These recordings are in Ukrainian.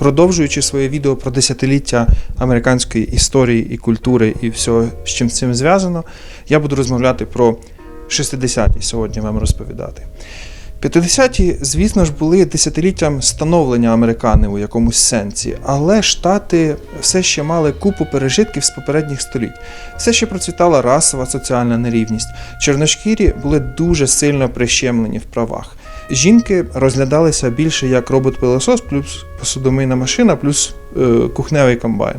Продовжуючи своє відео про десятиліття американської історії і культури і всього, з чим з цим зв'язано, я буду розмовляти про 60-ті сьогодні вам розповідати. 50-ті, звісно ж, були десятиліттям становлення американи у якомусь сенсі, але штати все ще мали купу пережитків з попередніх століть. Все ще процвітала расова соціальна нерівність. Чорношкірі були дуже сильно прищемлені в правах. Жінки розглядалися більше як робот-пилосос, плюс посудомийна машина, плюс е, кухневий комбайн.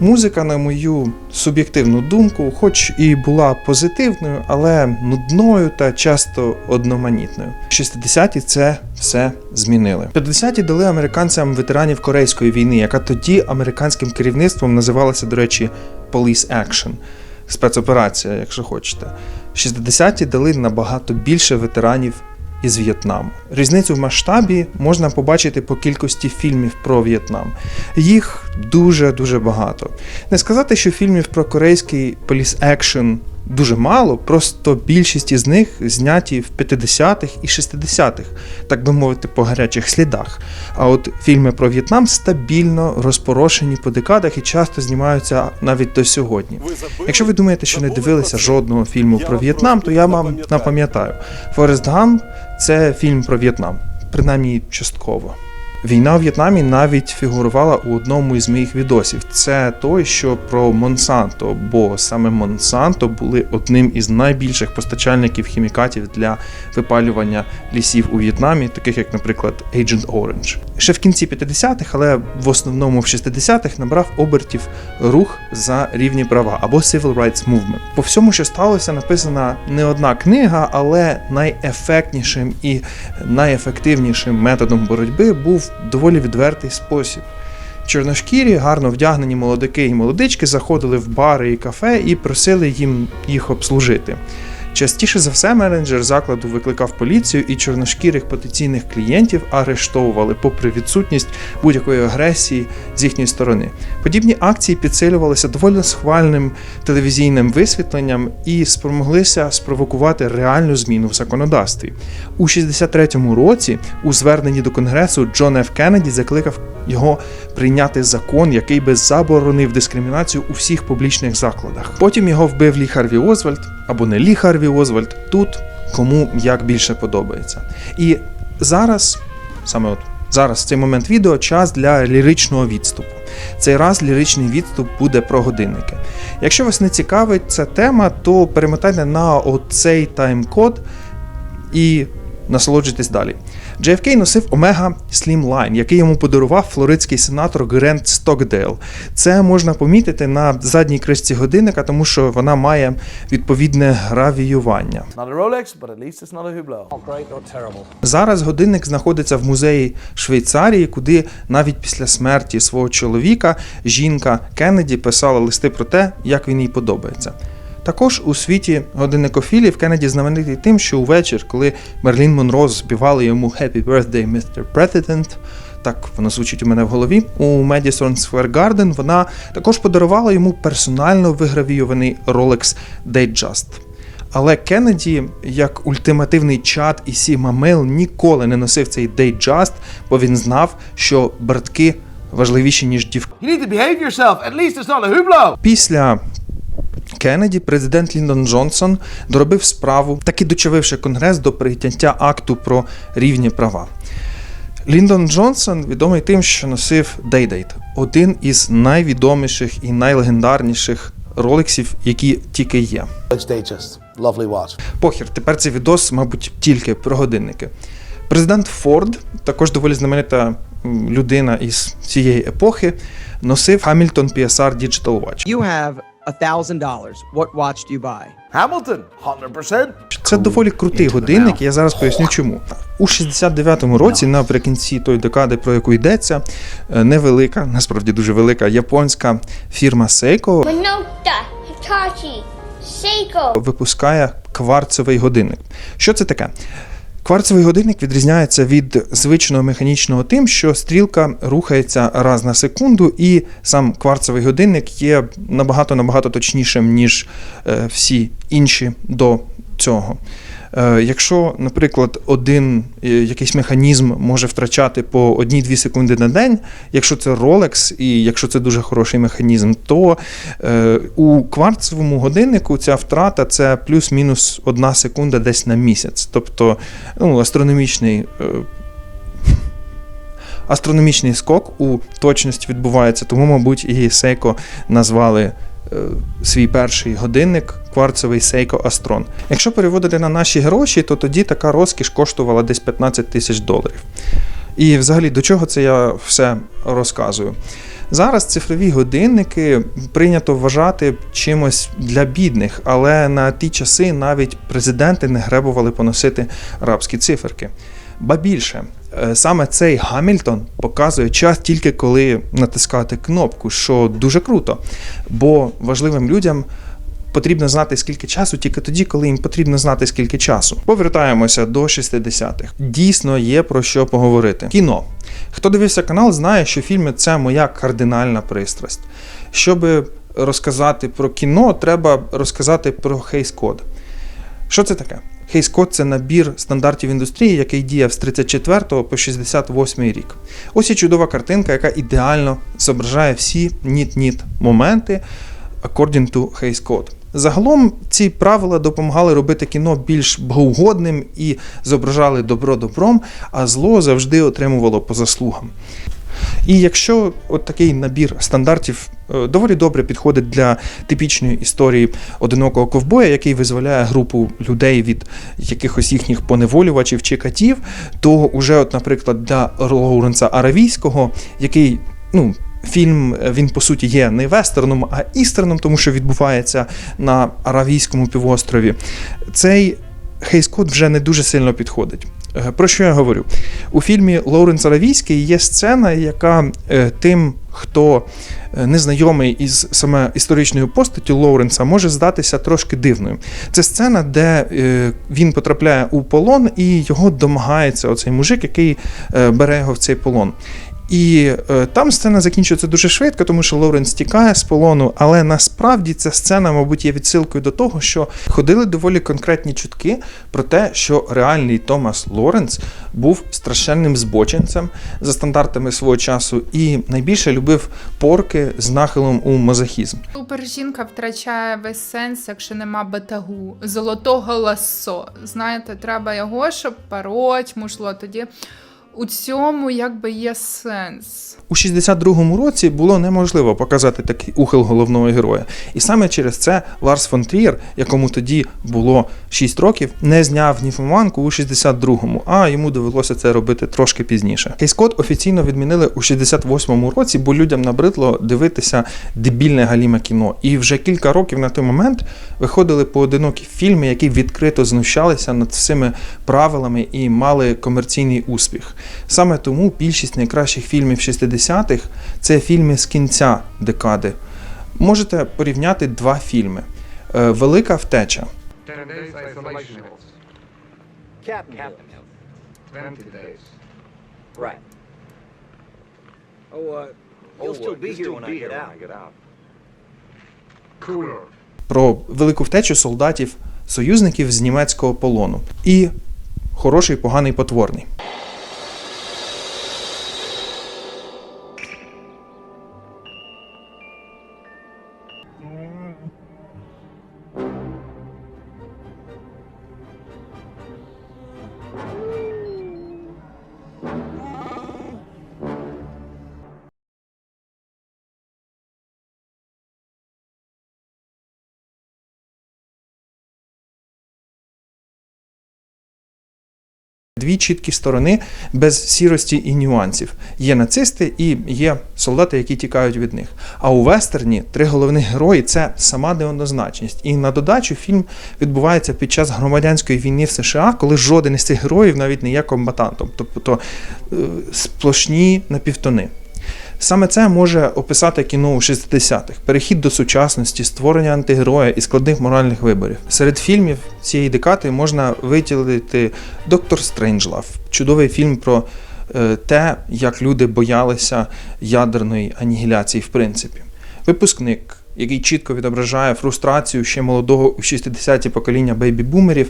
Музика, на мою суб'єктивну думку, хоч і була позитивною, але нудною та часто одноманітною. 60-ті це все змінили. 50-ті дали американцям ветеранів Корейської війни, яка тоді американським керівництвом називалася, до речі, Police Action. Спецоперація, якщо хочете. 60-ті дали набагато більше ветеранів із В'єтнаму. Різницю в масштабі можна побачити по кількості фільмів про В'єтнам. Їх дуже дуже багато. Не сказати, що фільмів про корейський поліс екшн дуже мало, просто більшість із них зняті в 50-х і 60-х, так би мовити, по гарячих слідах. А от фільми про В'єтнам стабільно розпорошені по декадах і часто знімаються навіть до сьогодні. Якщо ви думаєте, що не дивилися жодного фільму про В'єтнам, то я вам напам'ятаю. Форест Гамп це фільм про В'єтнам, принаймні частково. Війна в В'єтнамі навіть фігурувала у одному із моїх відосів. Це той, що про Монсанто, бо саме Монсанто були одним із найбільших постачальників хімікатів для випалювання лісів у В'єтнамі, таких як, наприклад, Agent Orange. Ще в кінці 50-х, але в основному в 60-х набрав обертів рух за рівні права або Civil Rights Movement. По всьому, що сталося, написана не одна книга, але найефектнішим і найефективнішим методом боротьби був доволі відвертий спосіб. Чорношкірі, гарно вдягнені молодики і молодички заходили в бари і кафе і просили їм їх обслужити. Частіше за все, менеджер закладу викликав поліцію і чорношкірих потенційних клієнтів арештовували, попри відсутність будь-якої агресії з їхньої сторони. Подібні акції підсилювалися доволі схвальним телевізійним висвітленням і спромоглися спровокувати реальну зміну в законодавстві. У 63-му році у зверненні до Конгресу Джон Ф. Кеннеді закликав його прийняти закон, який би заборонив дискримінацію у всіх публічних закладах. Потім його вбив Лі Харві Озвальд або не Лі Харві Озвальд. Тут кому як більше подобається. І зараз, саме от зараз, цей момент відео, час для ліричного відступу. Цей раз ліричний відступ буде про годинники. Якщо вас не цікавить ця тема, то перемотайте на оцей тайм-код і насолоджуйтесь далі. JFK носив Omega Slim Line, який йому подарував флоридський сенатор Грент Стокдейл. Це можна помітити на задній кришці годинника, тому що вона має відповідне гравіювання. Зараз годинник знаходиться в музеї Швейцарії, куди навіть після смерті свого чоловіка жінка Кеннеді писала листи про те, як він їй подобається. Також у світі годинникофілів Кеннеді знаменитий тим, що увечір, коли Мерлін Монро співала йому Happy Birthday, Mr. President, так воно звучить у мене в голові. У Madison Square Garden вона також подарувала йому персонально вигравійований Rolex Datejust. Але Кеннеді, як ультимативний чад і Сіма Мейл, ніколи не носив цей Datejust, бо він знав, що братки важливіші, ніж дівки. Після Кеннеді президент Ліндон Джонсон доробив справу, таки дочавивши Конгрес до прийняття акту про рівні права. Ліндон Джонсон відомий тим, що носив Day-Date, один із найвідоміших і найлегендарніших ролексів, які тільки є. Похір, тепер цей відос, мабуть, тільки про годинники. Президент Форд, також доволі знаменита людина із цієї епохи, носив Hamilton PSR Digital Watch. You have a thousand dollars. What watch do you buy? Hamilton, 100%. Це доволі крутий годинник, я зараз поясню чому. У 69-му році, наприкінці тої декади, про яку йдеться, е, невелика, насправді дуже велика японська фірма Seiko Minota, Hitachi, Seiko. випускає кварцевий годинник. Що це таке? Кварцевий годинник відрізняється від звичного механічного тим, що стрілка рухається раз на секунду, і сам кварцевий годинник є набагато набагато точнішим, ніж е, всі інші до цього. Е, Якщо, наприклад, один е, якийсь механізм може втрачати по 1-2 секунди на день, якщо це Rolex і якщо це дуже хороший механізм, то е, у кварцевому годиннику ця втрата це плюс-мінус 1 секунда десь на місяць. Тобто ну, астрономічний. Астрономічний скок у точності відбувається, тому, мабуть, і Seiko назвали свій перший годинник кварцевий Seiko Astron. Якщо переводити на наші гроші, то тоді така розкіш коштувала десь 15 тисяч доларів. І взагалі до чого це я все розказую? Зараз цифрові годинники прийнято вважати чимось для бідних, але на ті часи навіть президенти не гребували поносити арабські циферки. Ба більше, е, саме цей Гамільтон показує час тільки коли натискати кнопку, що дуже круто. Бо важливим людям потрібно знати, скільки часу, тільки тоді, коли їм потрібно знати, скільки часу. Повертаємося до 60-х. Дійсно є про що поговорити. Кіно. Хто дивився канал, знає, що фільми це моя кардинальна пристрасть. Щоб розказати про кіно, треба розказати про хейс-код. Що це таке? Хейс-код це набір стандартів індустрії, який діяв з 34 по 68 рік. Ось і чудова картинка, яка ідеально зображає всі ніт-ніт моменти according to Hays Code. Загалом ці правила допомагали робити кіно більш богоугодним і зображали добро добром, а зло завжди отримувало по заслугам. І якщо от такий набір стандартів е, доволі добре підходить для типічної історії одинокого ковбоя, який визволяє групу людей від якихось їхніх поневолювачів чи катів, то уже, от, наприклад, для Лоуренса Аравійського, який ну. Фільм е, він по суті є не вестерном, а істерном, тому що відбувається на Аравійському півострові. Цей хейс-код вже не дуже сильно підходить. Е, Про що я говорю? У фільмі Лоуренс Аравійський є сцена, яка е, тим, хто е, не знайомий із саме історичною постаттю Лоуренса, може здатися трошки дивною. Це сцена, де він потрапляє у полон і його домагається оцей мужик, який бере його в цей полон. І е, там сцена закінчується дуже швидко, тому що Лоуренс тікає з полону, але насправді ця сцена, мабуть, є відсилкою до того, що ходили доволі конкретні чутки про те, що реальний Томас Лоренс був страшенним збочинцем за стандартами свого часу і найбільше любив порки з нахилом у мазохізм. Супер жінка втрачає весь сенс, якщо нема батагу, золотого ласо. Знаєте, треба його, щоб пароть, мушло. Тоді у цьому якби є сенс. У 62-му році було неможливо показати такий ухил головного героя. І саме через це Ларс фон Трієр, якому тоді було 6 років, не зняв ніфоманку у 62-му, а йому довелося це робити трошки пізніше. Кейскот офіційно відмінили у 68-му році, бо людям набридло дивитися дебільне галіме кіно. І вже кілька років на той момент виходили поодинокі фільми, які відкрито знущалися над всіми правилами і мали комерційний успіх. Саме тому більшість найкращих фільмів 60-х це фільми з кінця декади. Можете порівняти два фільми: Е, Велика втеча. 10 days isolation holds. Captain, Captain Hill. 20 days. Right. You'll still be here when I get out. Cooler. Про велику втечу солдатів союзників з німецького полону. І хороший, поганий, потворний. Дві чіткі сторони без сірості і нюансів. Є нацисти і є солдати, які тікають від них. А у вестерні три головних герої це сама неоднозначність. І на додачу фільм відбувається під час громадянської війни в США, коли жоден із цих героїв навіть не є комбатантом, тобто е, сплошні напівтони. Саме це може описати кіно у 60-х: перехід до сучасності, створення антигероя і складних моральних виборів. Серед фільмів цієї декати можна виділити Доктор Стрейнджлав, чудовий фільм про е, те, як люди боялися ядерної анігіляції, в принципі. Випускник, який чітко відображає фрустрацію ще молодого у 60-ті покоління бейбі-бумерів.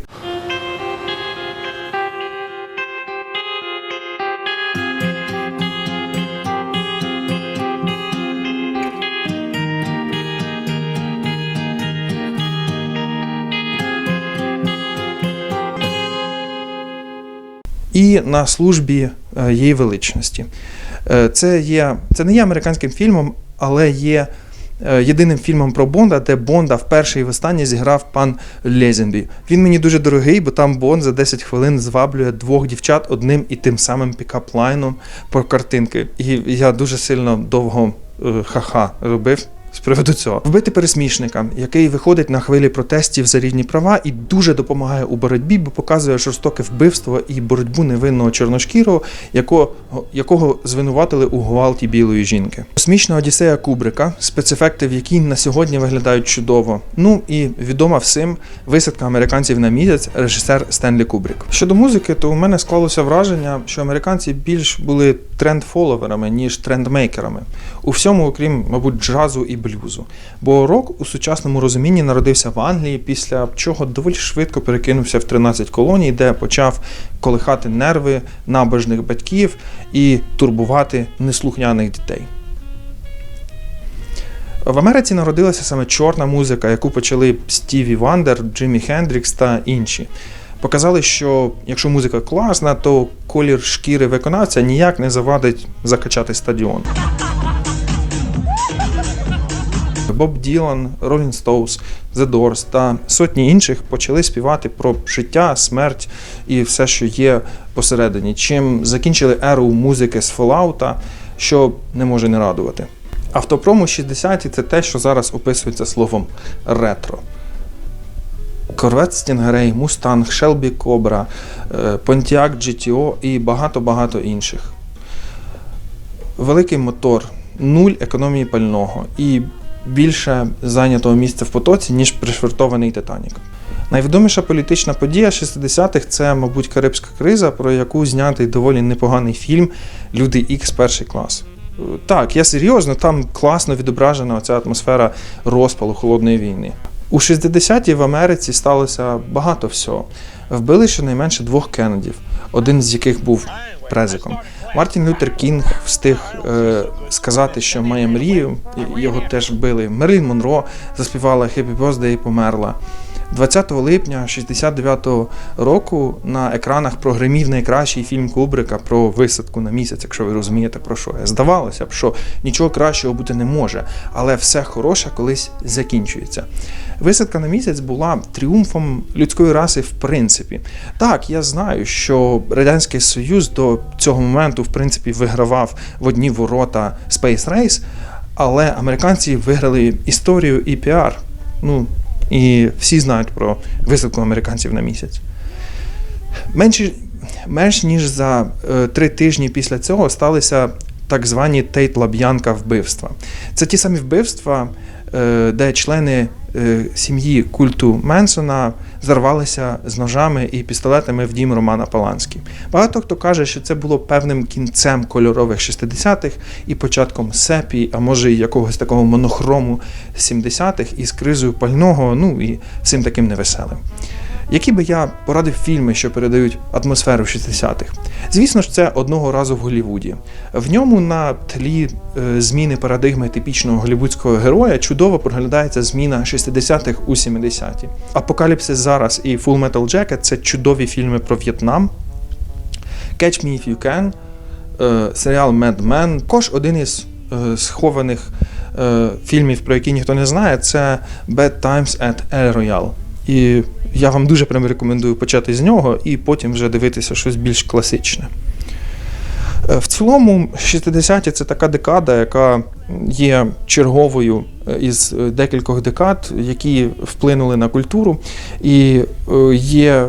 І на службі е, її величності. Е, Це, є, це не є американським фільмом, але є е, єдиним фільмом про Бонда, де Бонда вперше і востаннє зіграв пан Лезенбі. Він мені дуже дорогий, бо там Бонд за 10 хвилин зваблює двох дівчат одним і тим самим пікап-лайном по картинки. І я дуже сильно довго ха-ха робив. З приводу цього вбити пересмішника, який виходить на хвилі протестів за рівні права і дуже допомагає у боротьбі, бо показує жорстоке вбивство і боротьбу невинного чорношкірого, якого, якого звинуватили у гвалті білої жінки. Космічна Одіссея Кубрика, спецефекти в якій на сьогодні виглядають чудово. Ну і відома всім висадка американців на місяць, режисер Стенлі Кубрик. Щодо музики, то у мене склалося враження, що американці більш були тренд-фоловерами, ніж трендмейкерами. У всьому, окрім, мабуть, джазу і блюзу. Бо рок у сучасному розумінні народився в Англії, після чого доволі швидко перекинувся в 13 колоній, де почав колихати нерви набожних батьків і турбувати неслухняних дітей. В Америці народилася саме чорна музика, яку почали Стіві Вандер, Джиммі Хендрікс та інші. Показали, що якщо музика класна, то колір шкіри виконавця ніяк не завадить закачати стадіон. Боб Ділан, Ролін Стоус, The Doors та сотні інших почали співати про життя, смерть і все, що є посередині. Чим закінчили еру музики з Fallout, що не може не радувати. Автопрому 60-ті це те, що зараз описується словом ретро. Corvette Stingray, Mustang, Shelby Cobra, е, Pontiac GTO і багато-багато інших. Великий мотор, нуль економії пального і більше зайнятого місця в потоці, ніж пришвартований Титанік. Найвідоміша політична подія 60-х це, мабуть, Карибська криза, про яку знятий доволі непоганий фільм Люди Ікс перший клас. Е, Так, я серйозно, там класно відображена ця атмосфера розпалу холодної війни. У 60-ті в Америці сталося багато всього. Вбили щонайменше двох Кеннедів, один з яких був презиком. Мартін Лютер Кінг встиг е, сказати, що має мрію, його теж вбили. Мерлін Монро заспівала «Happy Birthday» і померла. 20 липня 69-го року на екранах прогримів найкращий фільм Кубрика про висадку на місяць, якщо ви розумієте про що я. Здавалося б, що нічого кращого бути не може, але все хороше колись закінчується. Висадка на місяць була тріумфом людської раси в принципі. Так, я знаю, що Радянський Союз до цього моменту, в принципі, вигравав в одні ворота Space Race, але американці виграли історію і піар. Ну, і всі знають про висадку американців на місяць. Менше, менш ніж за е, три тижні після цього сталися так звані Тейт-Лаб'янка вбивства. Це ті самі вбивства, е, де члени сім'ї культу Менсона зарвалися з ножами і пістолетами в дім Романа Паланський. Багато хто каже, що це було певним кінцем кольорових 60-х і початком сепі, а може і якогось такого монохрому 70-х із кризою пального, ну і всім таким невеселим. Які би я порадив фільми, що передають атмосферу 60-х? Звісно ж, це одного разу в Голлівуді. В ньому на тлі е, зміни парадигми типічного голлівудського героя чудово проглядається зміна 60-х у 70-ті. Апокаліпсис зараз і Full Metal Jacket – це чудові фільми про В'єтнам. Catch Me If You Can, е, серіал Mad Men. Також один із е, схованих фільмів, про які ніхто не знає, це Bad Times at El Royale. І я вам дуже прям рекомендую почати з нього і потім вже дивитися щось більш класичне. Е, В цілому, 60-ті це така декада, яка є черговою е, із е, декількох декад, які вплинули на культуру. І е, є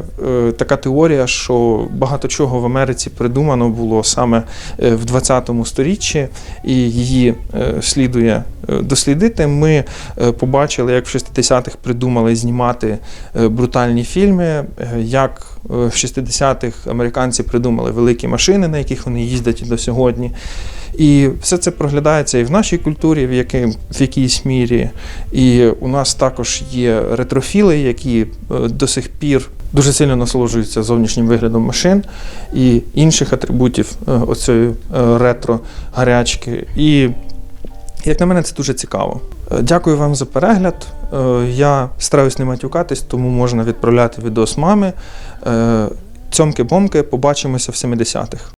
така теорія, що багато чого в Америці придумано було саме в 20 сторіччі, і її слідує дослідити. Ми побачили, як в 60-х придумали знімати брутальні фільми, як в 60-х американці придумали великі машини, на яких вони їздять до сьогодні. І все це проглядається і в нашій культурі, в, який, в якійсь мірі. І у нас також є ретрофіли, які е, до сих пір дуже сильно насолоджуються зовнішнім виглядом машин і інших атрибутів е, оцієї е, ретро-гарячки. І як на мене, це дуже цікаво. Е, Дякую вам за перегляд. Е, Я стараюсь не матюкатись, тому можна відправляти відос мами. Е, Цьомки-бомки, побачимося в 70-х.